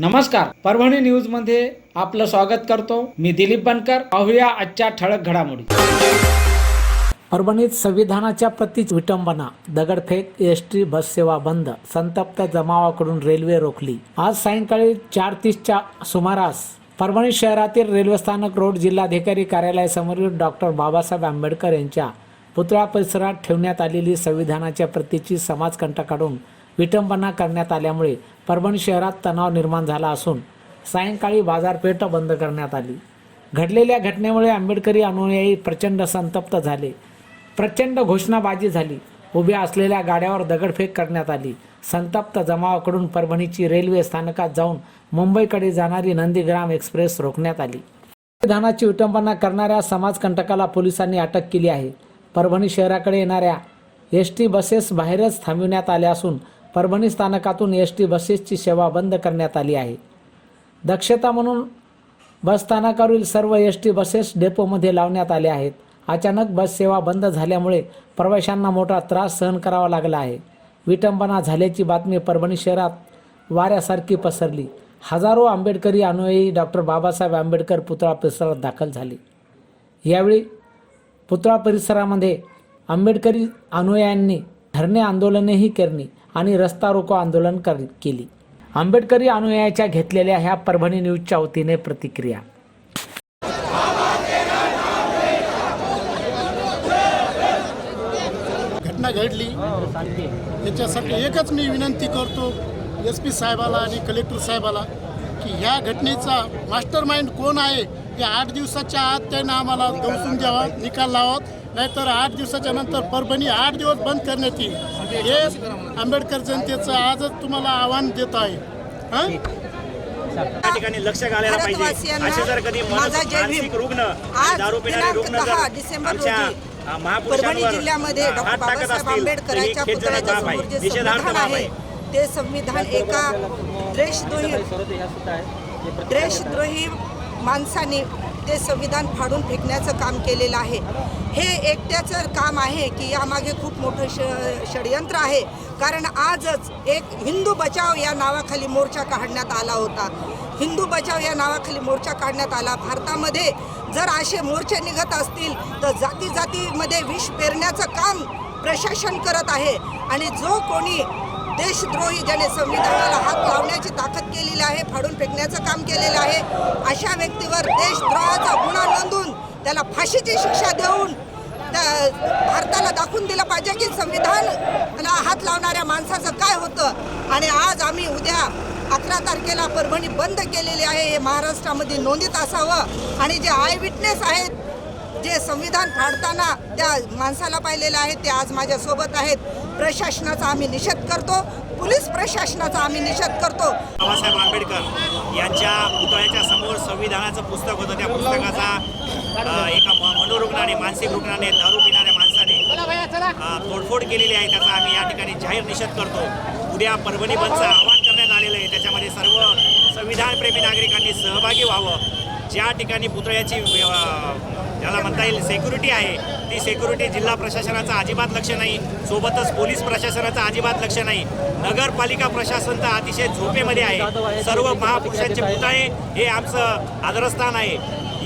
नमस्कार. परभणी न्यूजमध्ये आपलं स्वागत करतो. मी दिलीप बनकर. पाहूया आजच्या ठळक घडामोडी. परभणीत संविधानाच्या प्रती विटंबना दगडफेक एस टी बस सेवा बंद संतप्त जमावाकडून रेल्वे रोखली. आज सायंकाळी चार तीसच्या सुमारास परभणी शहरातील रेल्वे स्थानक रोड जिल्हाधिकारी कार्यालयासमोरील डॉक्टर बाबासाहेब आंबेडकर यांच्या पुतळा परिसरात ठेवण्यात आलेली संविधानाच्या प्रतीची समाजकंटकाकडून विटंबना करण्यात आल्यामुळे परभणी शहरात तणाव निर्माण झाला असून सायंकाळी बाजारपेठ बंद करण्यात आली. घडलेल्या घटनेमुळे आंबेडकरी अनुयायी प्रचंड संतप्त झाले. प्रचंड घोषणाबाजी झाली. उभ्या असलेल्या गाड्यावर दगडफेक करण्यात आली. संतप्त जमावाकडून परभणीची रेल्वे स्थानकात जाऊन मुंबईकडे जाणारी नंदीग्राम एक्सप्रेस रोखण्यात आली. संविधानाची विटंबना करणाऱ्या समाजकंटकाला पोलिसांनी अटक केली आहे. परभणी शहराकडे येणाऱ्या एस टी बसेस बाहेरच थांबविण्यात आल्या असून परभणी स्थानकातून एस टी बसेसची सेवा बंद करण्यात आली आहे. दक्षता म्हणून बस स्थानकावरील सर्व एस टी बसेस डेपोमध्ये लावण्यात आल्या आहेत. अचानक बस सेवा बंद झाल्यामुळे प्रवाशांना मोठा त्रास सहन करावा लागला आहे. विटंबना झाल्याची बातमी परभणी शहरात वाऱ्यासारखी पसरली. हजारो आंबेडकरी अनुयायी डॉक्टर बाबासाहेब आंबेडकर पुतळा परिसरात दाखल झाले. यावेळी पुतळा परिसरामध्ये आंबेडकरी अनुयायांनी धरणे आंदोलनेही करणे आणि रस्ता रोको आंदोलन कर केली. आंबेडकरी अनुयायाच्या घेतलेल्या ह्या परभणी न्यूजच्या वतीने प्रतिक्रिया. घटना घडली. याच्यासाठी एकच मी विनंती करतो एस पी साहेबाला आणि कलेक्टर साहेबाला की ह्या घटनेचा मास्टर माइंड कोण आहे या आठ दिवसाच्या आत त्यांना आम्हाला दौसून द्यावा निकाल लावा. नाहीतर आठ दिवसाच्या नंतर परभणी आठ दिवस बंद करण्यात येईल. हे आंबेडकर जनतेचं आजच तुम्हाला आव्हान देत आहे. हां? त्या ठिकाणी लक्ष घालायला पाहिजे. असे जर कधी. मानसिक रुग्ण दारू पिणारे रुग्ण जर आमच्या महापुरुषांवर हात टाकत असतील तर ही आहे. समोर जे निषेधार्थ संविधान बाब आहे. आहे. ते संविधान एका देशद्रोही देशद्रोही माणसाने ते संविधान फाडून फेकण्याचं काम केलेलं आहे. हे एकट्याचं काम आहे की यामागे खूप मोठं ष षडयंत्र आहे. कारण आजच एक हिंदू बचाव या नावाखाली मोर्चा काढण्यात आला होता. हिंदू बचाव या नावाखाली मोर्चा काढण्यात आला. भारतामध्ये जर असे मोर्चे निघत असतील तर जाती जातीमध्ये विष पेरण्याचं काम प्रशासन करत आहे. आणि जो कोणी देशद्रोही ज्याने संविधानाला हात लावण्याची ताकद केलेली आहे फाडून फेकण्याचं काम केलेलं आहे अशा व्यक्तीवर देशद्रोहाचा गुन्हा नोंदून त्याला फाशीची शिक्षा देऊन त्या भारताला दाखवून दिलं पाहिजे की संविधानला हात लावणाऱ्या माणसाचं काय होतं. आणि आज आम्ही उद्या अकरा तारखेला परभणी बंद केलेली आहे हे महाराष्ट्रामध्ये नोंदीत असावं. आणि जे आय विटनेस आहेत जे संविधान फाडताना त्या माणसाला पाहिलेलं आहे ते आज माझ्यासोबत आहेत. प्रशासनाचा आम्ही निषेध करतो पोलीस प्रशासनाचा आम्ही निषेध करतो. बाबासाहेब आंबेडकर यांच्या पुतळ्याच्या समोर संविधानाचं पुस्तक होतं. त्या पुस्तकाचा एका मनोरुग्णाने मानसिक रुग्णाने दारू पिणाऱ्या माणसाने तोडफोड केलेली आहे. त्याचा आम्ही या ठिकाणी जाहीर निषेध करतो. उद्या परभणी बंदचं आवाहन करण्यात आलेलं आहे. त्याच्यामध्ये सर्व संविधानप्रेमी नागरिकांनी सहभागी व्हावं. ज्या ठिकाणी पुतळ्याची व्य- ज्याला म्हणता येईल सेक्युरिटी आहे ती सेक्युरिटी जिल्हा प्रशासनाचं अजिबात लक्ष नाही. सोबतच पोलीस प्रशासनाचं अजिबात लक्ष नाही. नगरपालिका प्रशासन तर अतिशय झोपेमध्ये आहे. सर्व महापुरुषांचे पुतळे हे आमचं आदरस्थान आहे.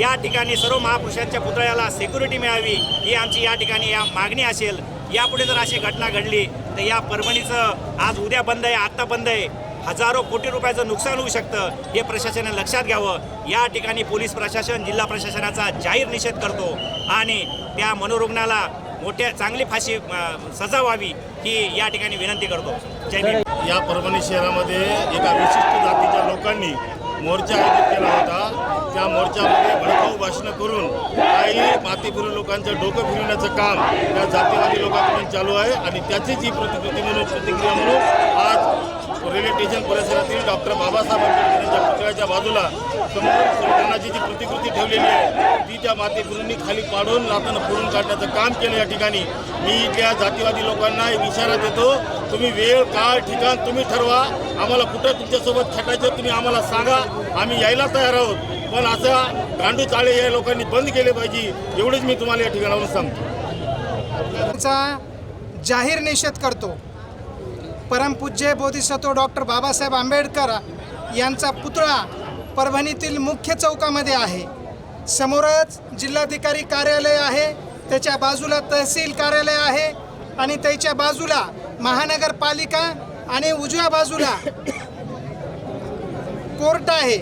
या ठिकाणी सर्व महापुरुषांच्या पुतळ्याला सेक्युरिटी मिळावी ही आमची या ठिकाणी या मागणी असेल. यापुढे जर अशी घटना घडली तर या परभणीचं आज उद्या बंद आहे आत्ता बंद आहे. हजारो कोटी रुपयाचं नुकसान होऊ शकतं हे प्रशासनाने लक्षात घ्यावं. या ठिकाणी पोलीस प्रशासन जिल्हा प्रशासनाचा जाहीर निषेध करतो आणि त्या मनोरुग्णाला मोठ्या चांगली फाशी सजा व्हावी ही या ठिकाणी विनंती करतो. जय या परभणी शहरामध्ये एका विशिष्ट जातीच्या लोकांनी मोर्चा आयोजित केला होता. त्या मोर्चामध्ये भडकाऊ भाषणं करून काही मातीपुरी लोकांचं डोकं फिरवण्याचं काम या जातीवादी लोकांकडून चालू आहे आणि त्याचीच ही प्रतिकृती म्हणून प्रतिक्रिया म्हणून आज रेल्वे स्टेशन परिसरातील डॉक्टर बाबासाहेब आंबेडकर यांच्या पुतळ्याच्या बाजूला समोर जी प्रतिकृती ठेवलेली आहे ती त्या मातेगुरूंनी खाली पाडून लातानं फोडून काढण्याचं काम केलं या ठिकाणी. मी इथल्या जातीवादी लोकांना एक इशारा देतो तुम्ही वेळ काळ ठिकाण तुम्ही ठरवा. आम्हाला कुठं तुमच्यासोबत छटायचं तुम्ही आम्हाला सांगा. आम्ही यायला तयार आहोत पण असा गांडू चाळे या लोकांनी बंद केले पाहिजे एवढेच मी तुम्हाला या ठिकाणावरून सांगतो. जाहीर निषेध करतो. परमपूज्य बोधिसत्व डॉक्टर बाबासाहेब आंबेडकर यांचा पुतळा परभणीतील मुख्य चौकामध्ये आहे. समोरच जिल्हाधिकारी कार्यालय आहे त्याच्या बाजूला तहसील कार्यालय आहे आणि त्याच्या बाजूला महानगरपालिका आणि उजव्या बाजूला कोर्ट आहे.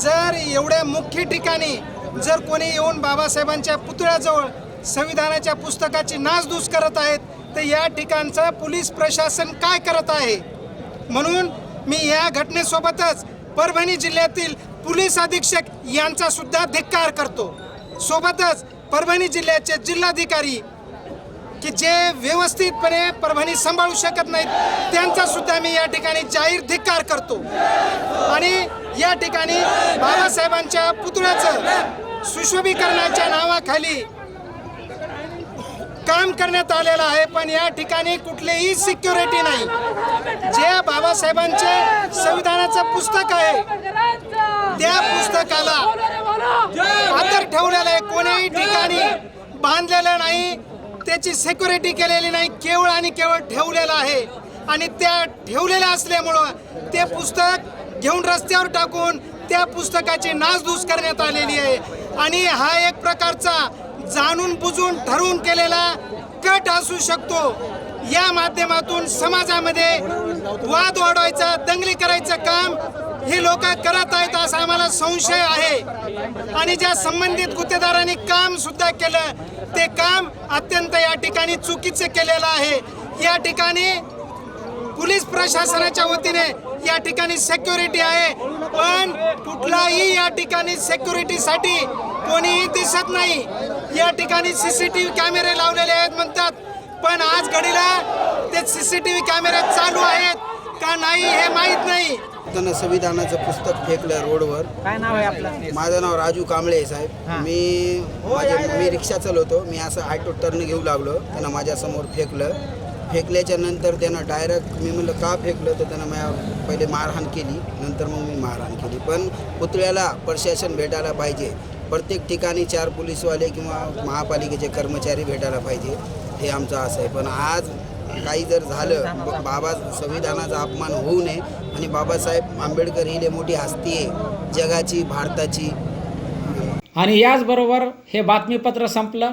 जर एवढ्या मुख्य ठिकाणी जर कोणी येऊन बाबासाहेबांच्या पुतळ्याजवळ संविधानाच्या पुस्तकाची नासधूस करत आहेत तर या ठिकाणचं पोलीस प्रशासन काय करत आहे? म्हणून मी या घटनेसोबतच परभणी जिल्ह्यातील पोलीस अधीक्षक यांचा सुद्धा धिक्कार करतो. सोबतच परभणी जिल्ह्याचे जिल्हाधिकारी की जे व्यवस्थितपणे परभणी सांभाळू शकत नाहीत त्यांचा सुद्धा मी या ठिकाणी जाहीर धिक्कार करतो. आणि या ठिकाणी बाबासाहेबांच्या पुतळ्याचं सुशोभीकरणाच्या नावाखाली काम करण्यात आलेलं आहे पण या ठिकाणी कुठलीही सिक्युरिटी नाही. जे बाबासाहेबांचे संविधानाचं पुस्तक आहे त्या पुस्तकाला आदर ठेवलेलं आहे. कोणीही ठिकाणी बांधलेलं नाही त्याची सिक्युरिटी केलेली नाही केवळ आणि केवळ ठेवलेलं आहे. आणि त्या ठेवलेल्या असल्यामुळं ते पुस्तक घेऊन रस्त्यावर टाकून त्या पुस्तकाची नासधूस करण्यात आलेली आहे. आणि हा एक प्रकारचा जाणून बुजून ठरवून केलेला कट असू शकतो. या माध्यमातून समाजामध्ये वाद वाढवायचा दंगली करायचं काम हे लोक करत आहेत असा आम्हाला संशय आहे. आणि ज्या संबंधित गुत्तेदारांनी काम सुद्धा केलं ते काम अत्यंत या ठिकाणी चुकीचं केलेलं आहे. या ठिकाणी पोलीस प्रशासनाच्या वतीने या ठिकाणी सेक्युरिटी आहे. पण कुठलाही या ठिकाणी सेक्युरिटीसाठी कोणीही दिसत नाही. या ठिकाणी सीसीटीव्ही कॅमेरे लावलेले आहेत म्हणतात. पण आज घडीला ते सीसीटीव्ही कॅमेरे चालू आहेत. का नाही हे माहीत नाही. त्यांना संविधानाचं पुस्तक फेकलं रोडवर. काय नाव आहे आपलं? माझं नाव राजू कांबळे आहे साहेब. मी माझे मी रिक्षा चालवतो. मी असं ऑटो टर्न घेऊ लागलो. त्यांना माझ्यासमोर फेकलं. फेकल्याच्या नंतर त्यानं डायरेक्ट मी म्हणलं का फेकलं? तर त्यानं माझ्या पहिले मारहाण केली. नंतर मग मी मारहाण केली. पण पुतळ्याला प्रशासन भेटायला पाहिजे. प्रत्येक ठिकाणी चार पोलीसवाले किंवा महापालिकेचे कर्मचारी भेटायला पाहिजे. हे आमचं असं आहे. पण आज काही जर झालं बाबा संविधानाचा अपमान होऊ नये आणि बाबासाहेब आंबेडकर ही मोठी हस्ती आहे. जगाची भारताची. आणि याचबरोबर हे बातमीपत्र संपलं.